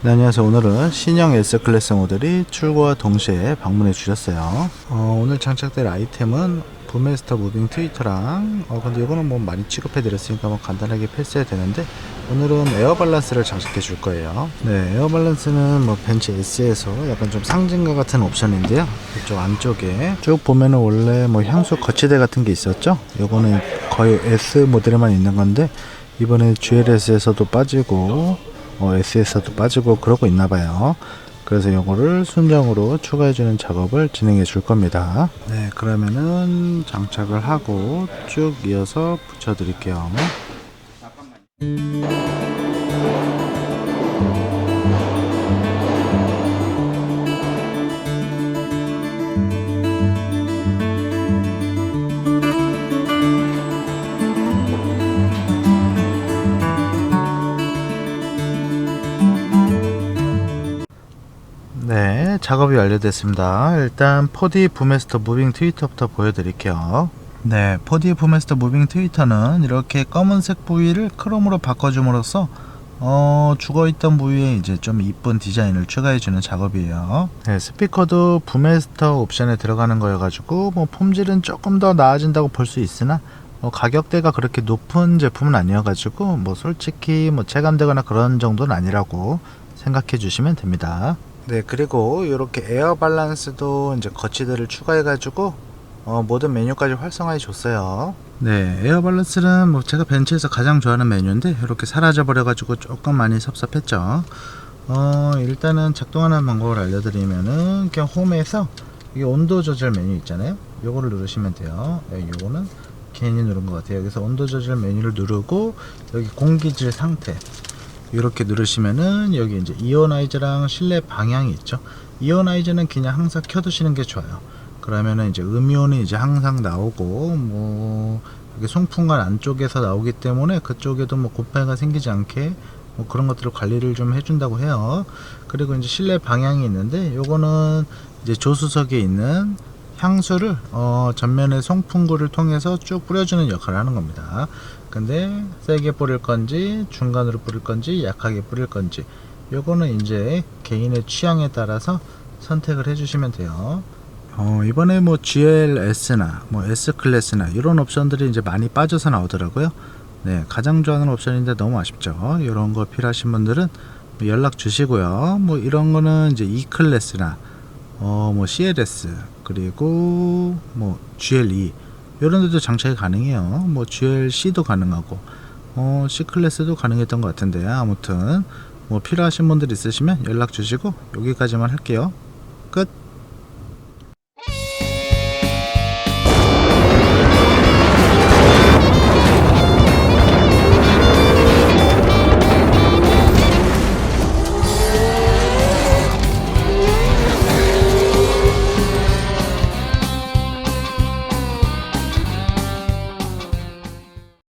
네, 안녕하세요. 오늘은 신형 S클래스 모델이 출고와 동시에 방문해 주셨어요. 어, 오늘 장착될 아이템은 부메스터 무빙 트위터랑 어, 근데 이거는 뭐 많이 취급해 드렸으니까 뭐 간단하게 패스해야 되는데 오늘은 에어 밸런스를 장착해 줄 거예요. 네, 에어 밸런스는 뭐 벤츠 S에서 약간 좀 상징과 같은 옵션인데요. 이쪽 안쪽에 쭉 보면은 원래 뭐 향수 거치대 같은 게 있었죠. 요거는 거의 S 모델에만 있는 건데 이번에 GLS에서도 빠지고 어, SS도 빠지고 그러고 있나 봐요. 그래서 요거를 순정으로 추가해주는 작업을 진행해 줄 겁니다. 네, 그러면은 장착을 하고 쭉 이어서 붙여 드릴게요. 네, 작업이 완료됐습니다. 일단 4D 부메스터 무빙 트위터부터 보여드릴게요. 네, 4D 부메스터 무빙 트위터는 이렇게 검은색 부위를 크롬으로 바꿔줌으로써 어, 죽어있던 부위에 이제 좀 이쁜 디자인을 추가해주는 작업이에요. 네, 스피커도 부메스터 옵션에 들어가는 거여가지고 뭐 품질은 조금 더 나아진다고 볼 수 있으나 뭐 가격대가 그렇게 높은 제품은 아니어가지고 뭐 솔직히 뭐 체감되거나 그런 정도는 아니라고 생각해 주시면 됩니다. 네, 그리고 이렇게 에어 밸런스도 이제 거치대를 추가해 가지고 어, 모든 메뉴까지 활성화해 줬어요. 네, 에어 밸런스는 뭐 제가 벤츠에서 가장 좋아하는 메뉴인데 이렇게 사라져 버려 가지고 조금 많이 섭섭했죠. 어, 일단은 작동하는 방법을 알려드리면은 그냥 홈에서 이 온도 조절 메뉴 있잖아요. 요거를 누르시면 돼요. 네, 요거는 괜히 누른 것 같아요. 여기서 온도 조절 메뉴를 누르고 여기 공기질 상태 이렇게 누르시면은 여기 이제 이오나이저랑 실내 방향이 있죠. 이오나이저는 그냥 항상 켜두시는 게 좋아요. 그러면은 이제 음이온이 이제 항상 나오고 뭐 여기 송풍관 안쪽에서 나오기 때문에 그쪽에도 뭐 곰팡이가 생기지 않게 뭐 그런 것들을 관리를 좀 해준다고 해요. 그리고 이제 실내 방향이 있는데 요거는 이제 조수석에 있는 향수를 어, 전면에 송풍구를 통해서 쭉 뿌려주는 역할을 하는 겁니다. 근데 세게 뿌릴 건지 중간으로 뿌릴 건지 약하게 뿌릴 건지 요거는 이제 개인의 취향에 따라서 선택을 해주시면 돼요. 어, 이번에 뭐 GLS나 뭐 S 클래스나 이런 옵션들이 이제 많이 빠져서 나오더라고요. 네, 가장 좋아하는 옵션인데 너무 아쉽죠. 이런 거 필요하신 분들은 연락 주시고요. 뭐 이런 거는 이제 E 클래스나 어, 뭐 CLS 그리고 뭐 GLE 이런 데도 장착이 가능해요. 뭐 GLC도 가능하고 어, C 클래스도 가능했던 것 같은데 아무튼 뭐 필요하신 분들 있으시면 연락 주시고 여기까지만 할게요. 끝.